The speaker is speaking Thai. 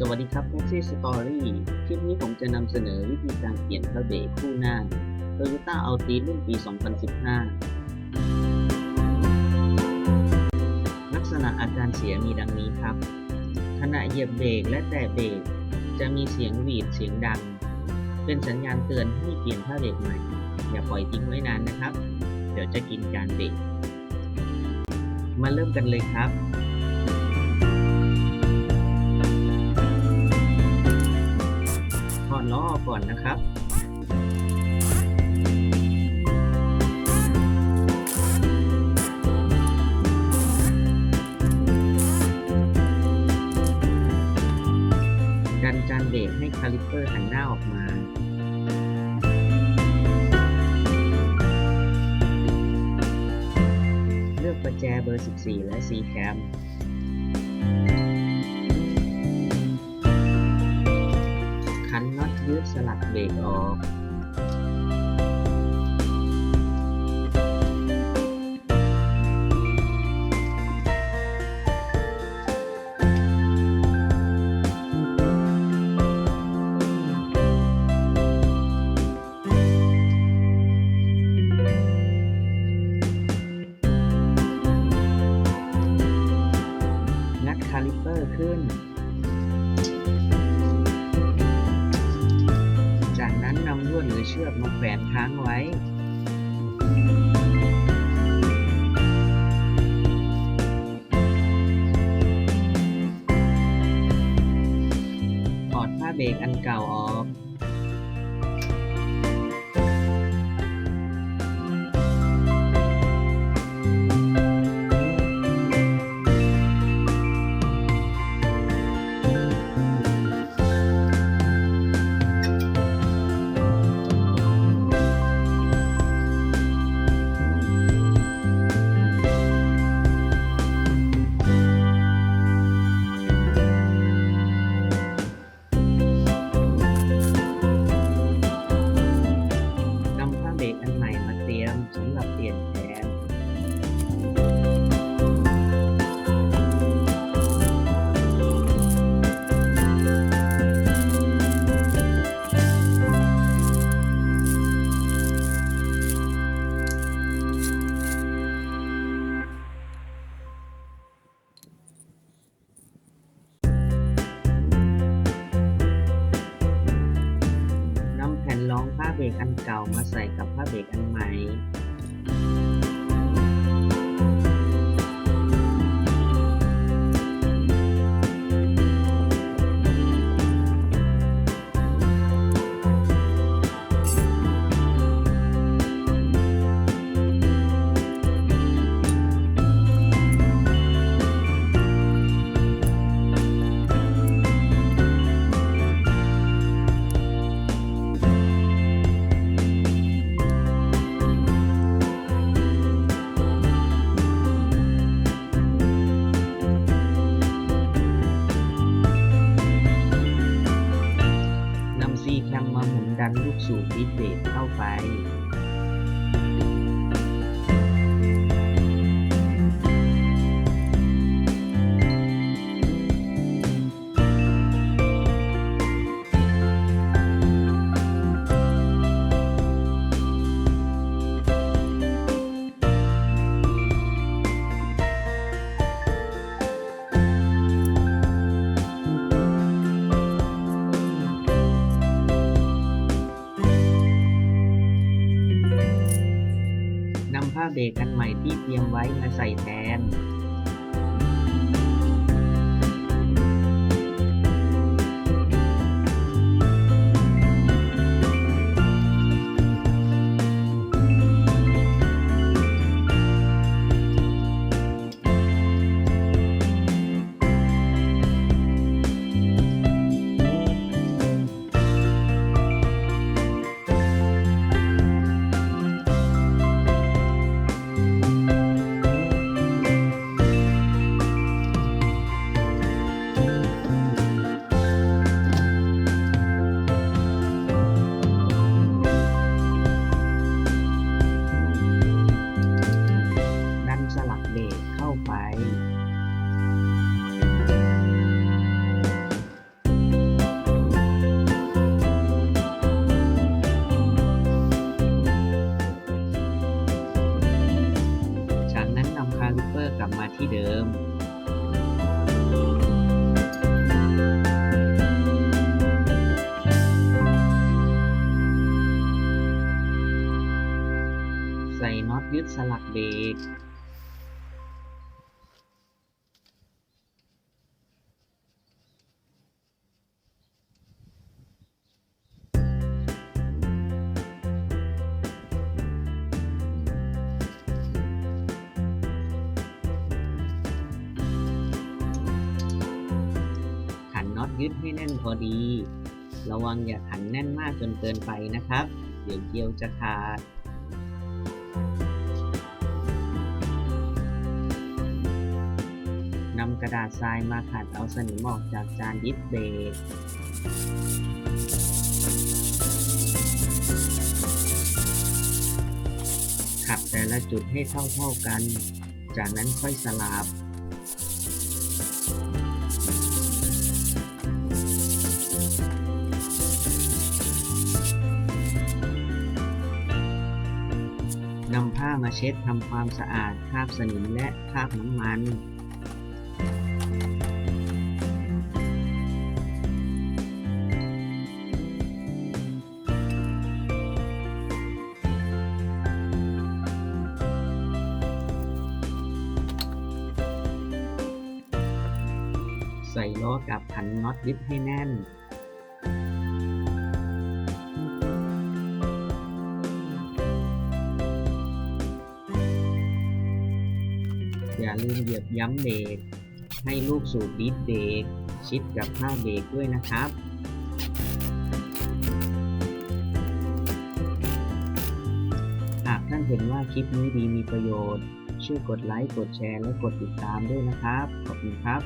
สวัสดีครับ Taxi Story คลิปนี้ผมจะนำเสนอวิธีการเปลี่ยนพระเบรกคู่หน้า Toyota Altis รุ่นปี 2015 ลักษณะอาการเสียมีดังนี้ครับ ขณะเหยียบเบรกและแตะเบรกจะมีเสียงหวีดเสียงดัง เป็นสัญญาณเตือนให้เปลี่ยนผ้าเบรกใหม่ อย่าปล่อยทิ้งไว้นานนะครับ เดี๋ยวจะกินการเบรกมาเริ่มกันเลยครับ อนนะครับดันจานเบรกให้คาลิปเปอร์หันหน้าออกมาเลือกประแจเบอร์ 14 และ C แคมขันน็อต ยืดสลักเบรกออกงัดคาลิปเปอร์ขึ้น ชือกมาแขวนค้างไว้ถอดผ้าเบรกอันเก่าออก เบรกอันเก่ามาใส่กับผ้าเบรกอันใหม่ ดันลูกสูบดิสเบรกเข้าไป ผ้าเบรกอันใหม่ที่เตรียมไว้มาใส่แทน ยึดสลักเบรกขันน็อตยึดให้แน่นพอดี ระวังอย่าขันแน่นมากจนเกินไปนะครับ เดี๋ยวเกลียวจะขาดำกระดาษทรายมาขัดเอาสนิมออกจากจานยึดเบรกขัดแต่ละจุดให้เท่าๆกัน จากนั้นค่อยสลับนำผ้ามาเช็ดทำความสะอาดคราบสนิมและคราบน้ำมัน ใส่ล้อกับขันน็อตยึดให้แน่น อย่าลืมเหยียบย้ำเบรก ให้ลูกสูบดิสเบรกชิดกับผ้าเบรกด้วยนะครับหากท่านเห็นว่าคลิปนี้ดีมีประโยชน์ ช่วยกดไลค์ กดแชร์ และกดติดตามด้วยนะครับ ขอบคุณครับ